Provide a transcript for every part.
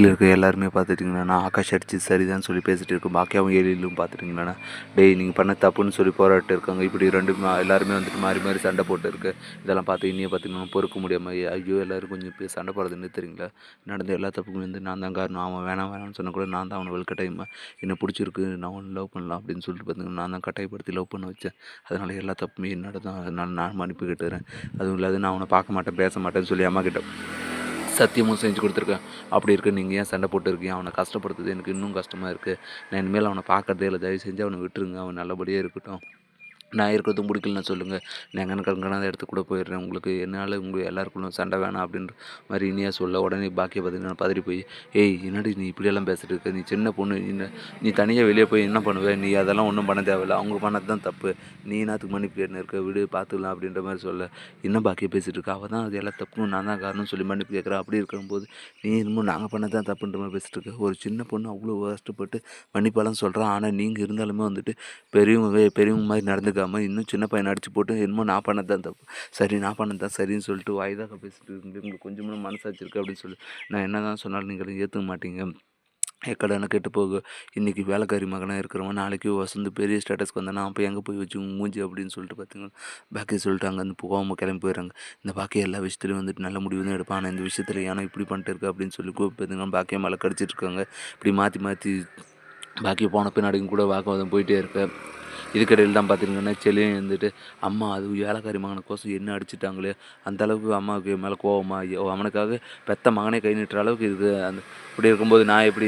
வீட்டில் இருக்க எல்லாருமே பார்த்துட்டிங்கன்னா ஆகாஷ் அடிச்சு சரிதான் சொல்லி பேசிட்டு இருக்கும். பாக்கியாவும் ஏழிலும் பார்த்துட்டிங்கன்னா டேய் நீங்கள் பண்ண தப்புன்னு சொல்லி போராட்டு இருக்காங்க. இப்படி ரெண்டு எல்லாருமே வந்துட்டு மாறி மாறி சண்டை போட்டு இருக்கு இதெல்லாம் பார்த்து இனியே பார்த்தீங்கன்னா பொறுக்க முடியாமல் ஐயோ எல்லாரும் கொஞ்சம் இப்போ சண்டை போடுறதுன்னு தெரியுங்களா? நடந்த எல்லா தப்புக்கும் வந்து நான் தான் காரணம். அவன் வேணாம் வேணாம்னு சொன்னால் கூட நான் தான் அவனை வலுக்கட்டாயமா என்ன பிடிச்சிருக்கு நான் ஒன்று லவ் பண்ணலாம் அப்படின்னு சொல்லிட்டு பார்த்தீங்கன்னா நான் தான் கட்டாயப்படுத்தி லவ் பண்ண வச்சேன். அதனால் எல்லா தப்புமே என்னோட தான் அதனால் நான் மன்னிப்பு கேட்டுறேன் அதுவும் இல்லாத நான் அவனை பார்க்க மாட்டேன் பேச மாட்டேன்னு சொல்லி அம்மா கிட்ட சத்தியமும் செஞ்சு கொடுத்துருக்கேன் அப்படி இருக்கு நீங்கள் ஏன் சண்டை போட்டு இருக்கீங்க அவனை கஷ்டப்படுத்துறது எனக்கு இன்னும் கஷ்டமாக இருக்குது நான் இனிமேல் அவனை பார்க்கறதே இல்லை. தயவு செஞ்சு அவனை விட்டுருங்க. அவன் நல்லபடியாக இருக்கட்டும். நான் இருக்கிறதும் பிடிக்கலன்னு சொல்லுங்கள் நான் எங்கே கண்காணாத இடத்துக்கு கூட போயிடுறேன். உங்களுக்கு என்னால் உங்கள் எல்லாருக்குள்ளும் சண்டை வேணாம் அப்படின்ற மாதிரி இனியா சொல்ல உடனே பாக்கிய பார்த்தீங்கன்னா பதறி போய் ஏய் என்னடி நீ இப்படியெல்லாம் பேசிட்டு இருக்க? நீ சின்ன பொண்ணு நீ என்ன- நீ தனியாக வெளியே போய் என்ன பண்ணுவ? நீ அதெல்லாம் ஒன்றும் பண்ண தேவையில்ல. அவங்க பண்ணது தான் தப்பு. நீ என்னத்துக்கு மன்னிப்பு கேட்டுன்னு இருக்க? விடு பார்த்துக்கலாம் அப்படின்ற மாதிரி சொல்ல. என்ன பாக்கியை பேசிகிட்டு இருக்கா? அவள் தான் அது எல்லாம் தப்பும் நான் தான் காரணம் சொல்லி மன்னிப்பு கேட்குறா. அப்படி இருக்கும்போது நீ இன்னும் நாங்கள் பண்ணது தான் தப்புன்ற மாதிரி பேசிட்டு இருக்க? ஒரு சின்ன பொண்ணு அவ்வளோ கஷ்டப்பட்டு மன்னிப்பாலாம் சொல்கிறான் ஆனால் நீங்கள் இருந்தாலுமே வந்துட்டு பெரியவங்க பெரியவங்க மாதிரி நடந்துக்காம இன்னும் சின்ன பையனை அடிச்சு போட்டு என்னமோ நான் பண்ணதான் தப்பு. சரி நான் பண்ணதான் சரின்னு சொல்லிட்டு வாய்தாக பேசிட்டு இருக்கீங்க உங்களுக்கு கொஞ்சம் மனசாட்சி இருக்குது அப்படின்னு சொல்லி. நான் என்ன தான் சொன்னாலும் நீங்கள் ஏற்றுக்க மாட்டீங்க. எக்கடான கெட்டு போக இன்றைக்கி வேலைக்காரி மகனாக இருக்கிறவன் நாளைக்கு வசந்து பெரிய ஸ்டேட்டஸ்க்கு வந்தானா அப்போ எங்கே போய் வச்சு மூஞ்சி அப்படின்னு சொல்லிட்டு பார்த்தீங்கன்னா பாக்கி சொல்லிட்டு அங்கேருந்து போகாமல் கிளம்பி போயிடுறாங்க. இந்த பாக்கி எல்லா விஷயத்துலையும் வந்துட்டு நல்ல முடிவு தான் எடுப்பான். ஆனால் இந்த விஷயத்தில் ஏன்னா இப்படி பண்ணிட்டு இருக்கு அப்படின்னு சொல்லி கூப்பிட்டு பார்த்தீங்கன்னா பாக்கியை மேலே கடிச்சிட்ருக்காங்க இப்படி மாற்றி மாற்றி பாக்கி போன பின்னாடியும் கூட வாக்குவாதம் போயிட்டே இருப்பேன் இதுக்கடையில் தான் பார்த்துருங்கன்னா செல்லியும் இருந்துட்டு அம்மா அது வேலைக்காரி கோசம் என்ன அடிச்சிட்டாங்களே? அந்த அளவுக்கு அம்மாவுக்கு மேலே கோவமா ஐயோ அவனுக்காக பெத்த மகனே கை நிட்டுற அளவுக்கு இருக்குது அந்த இப்படி இருக்கும்போது நான் எப்படி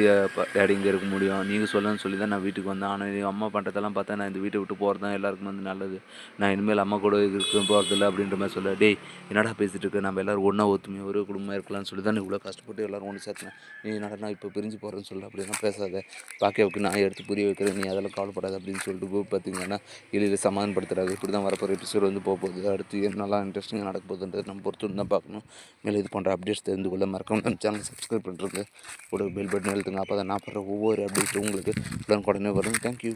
டேடி இங்கே இருக்க முடியும். நீங்கள் சொல்லணும்னு சொல்லி தான் நான் வீட்டுக்கு வந்தேன். ஆனால் எங்கள் அம்மா பண்ணுறதெல்லாம் பார்த்தா நான் இந்த வீட்டை விட்டு போகிறது தான் எல்லாருக்கும் வந்து நல்லது. நான் இனிமேல் அம்மா கூட இருக்க போகிறதில்ல அப்படின்ற மாதிரி சொல்ல டேய் என்னடா பேசிட்டு இருக்க? நம்ம எல்லாரும் ஒன்றா ஒத்துமையாக ஒரு குடும்பமாக இருக்கலாம்னு சொல்லி தான் இவ்வளோ கஷ்டப்பட்டு எல்லாரும் ஒன்று சேர்த்தேன். நீ என்னடா நான் இப்போ பிரிஞ்சு போகிறேன்னு சொல்ல அப்படிலாம் பேசாத. பாக்கியாவுக்கு நான் எடுத்து புரிய வைக்கிறேன். நீ அதெல்லாம் கவலைப்படாத அப்படின்னு சொல்லிட்டு குரூப் பார்த்தீங்கன்னா எளிதில் சமாதானப்படுத்துறாரு. இப்படி தான் வரப்போகிற எபிசோடு வந்து போக போகுது அடுத்து என்னெல்லாம் இன்ட்ரெஸ்டிங்காக நடக்க போகுதுன்றது நம்ம பொறுத்து தான் பார்க்கணும். மேலே இது போன்ற அப்டேட்ஸ் தெரிந்து கொள்ள மறக்காம நம்ம சேனல் சப்ஸ்கிரைப் பண்ணுறது கூட பெல் பட்டன் எழுத்துங்க அப்போ தான் நான் போடுற ஒவ்வொரு அப்டேட்டும் உங்களுக்கு உடனுக்குடனே வரும். தேங்க்யூ